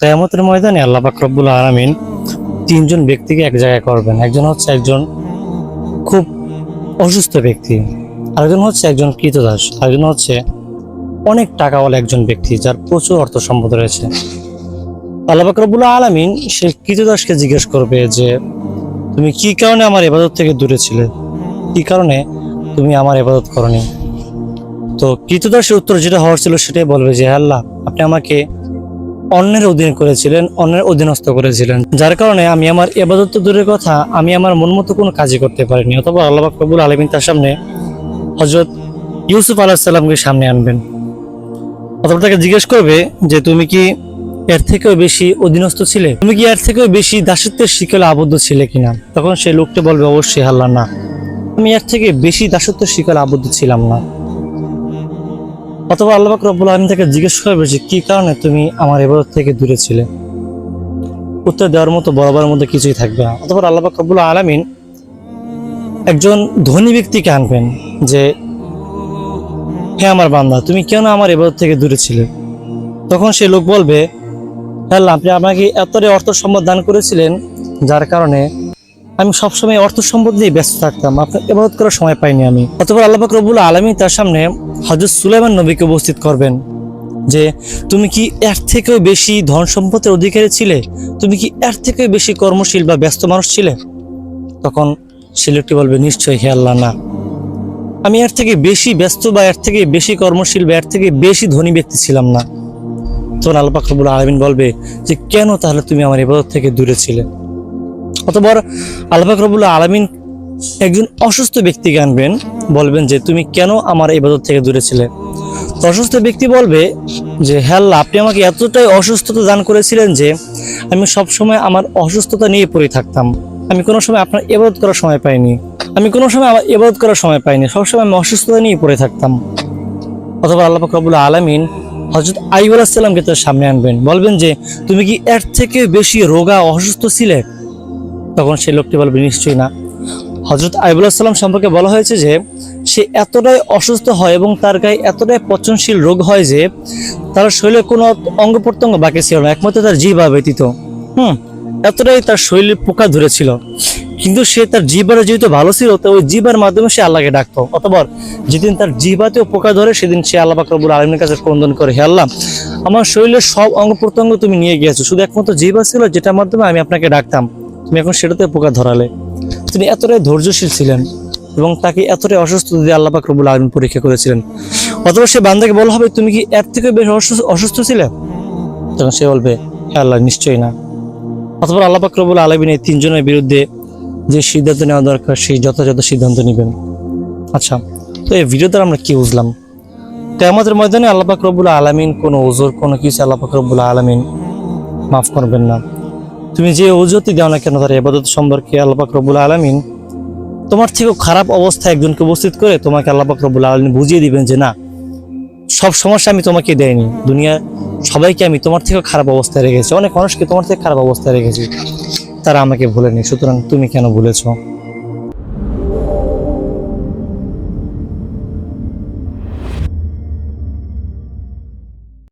কেয়ামতের ময়দানে আল্লাহ পাক রব্বুল আলামিন তিনজন ব্যক্তিকে এক জায়গায় করবেন। একজন হচ্ছে একজন খুব অসুস্থ ব্যক্তি, আরেকজন হচ্ছে একজন কৃতদাস, আরেকজন হচ্ছে অনেক টাকাওয়ালা একজন ব্যক্তি যার প্রচুর অর্থ সম্পদ রয়েছে। আল্লাহ পাক রব্বুল আলামিন সে কৃতদাসকে জিজ্ঞেস করবে যে, তুমি কি কারণে আমার ইবাদত থেকে দূরে ছিলে? কি কারণে তুমি আমার ইবাদত করনি? তো কৃতদাসের উত্তর যেটা হওয়ার ছিল সেটাই বলবে যে, "হে আল্লাহ, আপনি আমাকে অন্যের অধীন করেছিলেন, অন্যের অধীনস্থ করেছিলেন। যার কারণে আমি আমার এবাদত দূরের কথা, আমি আমার মন মতো কোনো কাজই করতে পারিনি। অথবা আল্লাহ কবুল আলমিন তার সামনে হজরত ইউসুফ আলাহ সাল্লামকে সামনে আনবেন। অথবা তাকে জিজ্ঞেস করবে যে, তুমি কি এর থেকেও বেশি অধীনস্থ ছিলে? তুমি কি এর থেকেও বেশি দাসত্বের শিকলে আবদ্ধ ছিলে কিনা? তখন সেই লোকটা বলবে, অবশ্যই, আল্লাহ, না। আমি এর থেকে বেশি দাসত্বের শিকলে আবদ্ধ ছিলাম না। অথবা আল্লাহ রব্বুল আলম থেকে জিজ্ঞেস করবে যে, কি কারণে তুমি আমার এবাদত থেকে দূরে ছিলে? উত্তর দেওয়ার মতো বরাবরের মধ্যে কিছুই থাকবে না। অথবা আল্লাহ রব্বুল আলমিন একজন ধনী ব্যক্তিকে আনবেন যে, হে আমার বান্দা, তুমি কেন আমার এবাদত থেকে দূরে ছিলে? তখন সে লোক বলবে হ্যাঁ আপনি আমাকে এতটাই অর্থ সম্পদ দান করেছিলেন যার কারণে আমি সবসময় অর্থ সম্পদ নিয়ে ব্যস্ত থাকতাম। আপনার এবাদত করার সময় পাইনি আমি। অতপর আল্লাহ পাক রব্বুল আলমী তার সামনে হজরত সুলাইমান নবীকে উপস্থিত করবেন যে, তুমি কি এর থেকেও বেশি ধন সম্পদের অধিকারী ছিলে? তুমি কি এর থেকেও বেশি কর্মশীল বা ব্যস্ত মানুষ ছিলে? তখন সে লোকটি বলবে নিশ্চয়ই হে আল্লাহ, না। আমি এর থেকে বেশি ব্যস্ত বা এর থেকে বেশি কর্মশীল বা এর থেকে বেশি ধনী ব্যক্তি ছিলাম না। তখন আল্লাহ রব্বুল আলমিন বলবে, যে কেন তাহলে তুমি আমার ইবাদত থেকে দূরে ছিলে? অতপর আল্লাহ রবুল আলমিন একজন অসুস্থ ব্যক্তিকে আনবেন বলবেন যে তুমি কেন আমার ইবাদত থেকে দূরে ছিলে? অসুস্থ ব্যক্তি বলবে যে হ্যাঁ আল্লাহ, আপনি আমাকে এতটাই অসুস্থতা দান করেছিলেন যে আমি সব সময় আমার অসুস্থতা নিয়ে পড়ে থাকতাম। আমি কোনো সময় আপনার ইবাদত করার সময় পাইনি। আমি কোনো সময় আমার ইবাদত করার সময় পাইনি। সবসময় আমি অসুস্থতা নিয়ে পড়ে থাকতাম। অথবা আল্লাহ রবুল আলমিন হজরত আইব আলাহিসাল্লামকে তার সামনে আনবেন। বলবেন যে তুমি কি এর থেকে বেশি রোগা অসুস্থ ছিলে? তখন সেই লোকটি বলবে নিশ্চয়ই না। হজরত আইবুল্লাহ সাল্লাম সম্পর্কে বলা হয়েছে যে, সে এতটাই অসুস্থ হয় এবং তার গায়ে এতটাই পচনশীল রোগ হয় যে, তার শরীরে কোনো অঙ্গ প্রত্যঙ্গ বাকি ছিল না, একমাত্র তার জিবা ব্যতীত। হুম, এতটাই তার শরীরে পোকা ধরেছিল। কিন্তু সে তার জিবারে যেহেতু ভালো ছিল, তো ওই জিবার মাধ্যমে সে আল্লাহকে ডাকতো। অতবার যেদিন তার জিবাতেও পোকা ধরে, সেদিন সে আল্লাহ বাকরবুল আলমীর কাছে ক্রন্দন করে, হে আল্লাহ, আমার শরীরের সব অঙ্গ প্রত্যঙ্গ তুমি নিয়ে গিয়েছো, শুধু একমাত্র জিবা ছিল যেটার মাধ্যমে আমি আপনাকে ডাকতাম। তুমি এখন সেটাতে পোকা ধরালে। তিনি এতটাই ধৈর্যশীল ছিলেন এবং তাকে এতটাই অসুস্থ দিয়ে আল্লাহ পাক রবুল আলমিন পরীক্ষা করেছিলেন। অথবা সে বান্দাকে বলা হবে, তুমি কি এর থেকে বেশ অসুস্থ ছিলে? তখন সে বলবে হ্যাঁ আল্লাহ, নিশ্চয়ই না। অথবা আল্লাহ পাক রবুল আলমিন এই তিনজনের বিরুদ্ধে যে সিদ্ধান্ত নেওয়া দরকার, সেই যথাযথ সিদ্ধান্ত নেবেন। আচ্ছা তো এই ভিডিও দ্বারা আমরা কি বুঝলাম? কেয়ামতের ময়দানে আল্লাহ পাক রবুল আলমিন কোনো ওজোর কোনো কিছু আল্লাহ পাক রবুল আলমিন মাফ করবেন না। তুমি যে অজুতি দাও না কেন তার এবাদত সম্পর্কে আল্লাপাক রবুল আলমিন তোমার থেকেও খারাপ অবস্থা একজনকে উপস্থিত করে তোমাকে আল্লাপাক রবুল আলমিন বুঝিয়ে দিবেন যে না, সব সমস্যা আমি তোমাকে দেয়নি। দুনিয়া সবাইকে আমি তোমার থেকেও খারাপ অবস্থায় রেখেছি। অনেক মানুষকে তোমার থেকে খারাপ অবস্থায় রেখেছি। তারা আমাকে ভুলেনি। সুতরাং তুমি কেন ভুলেছো?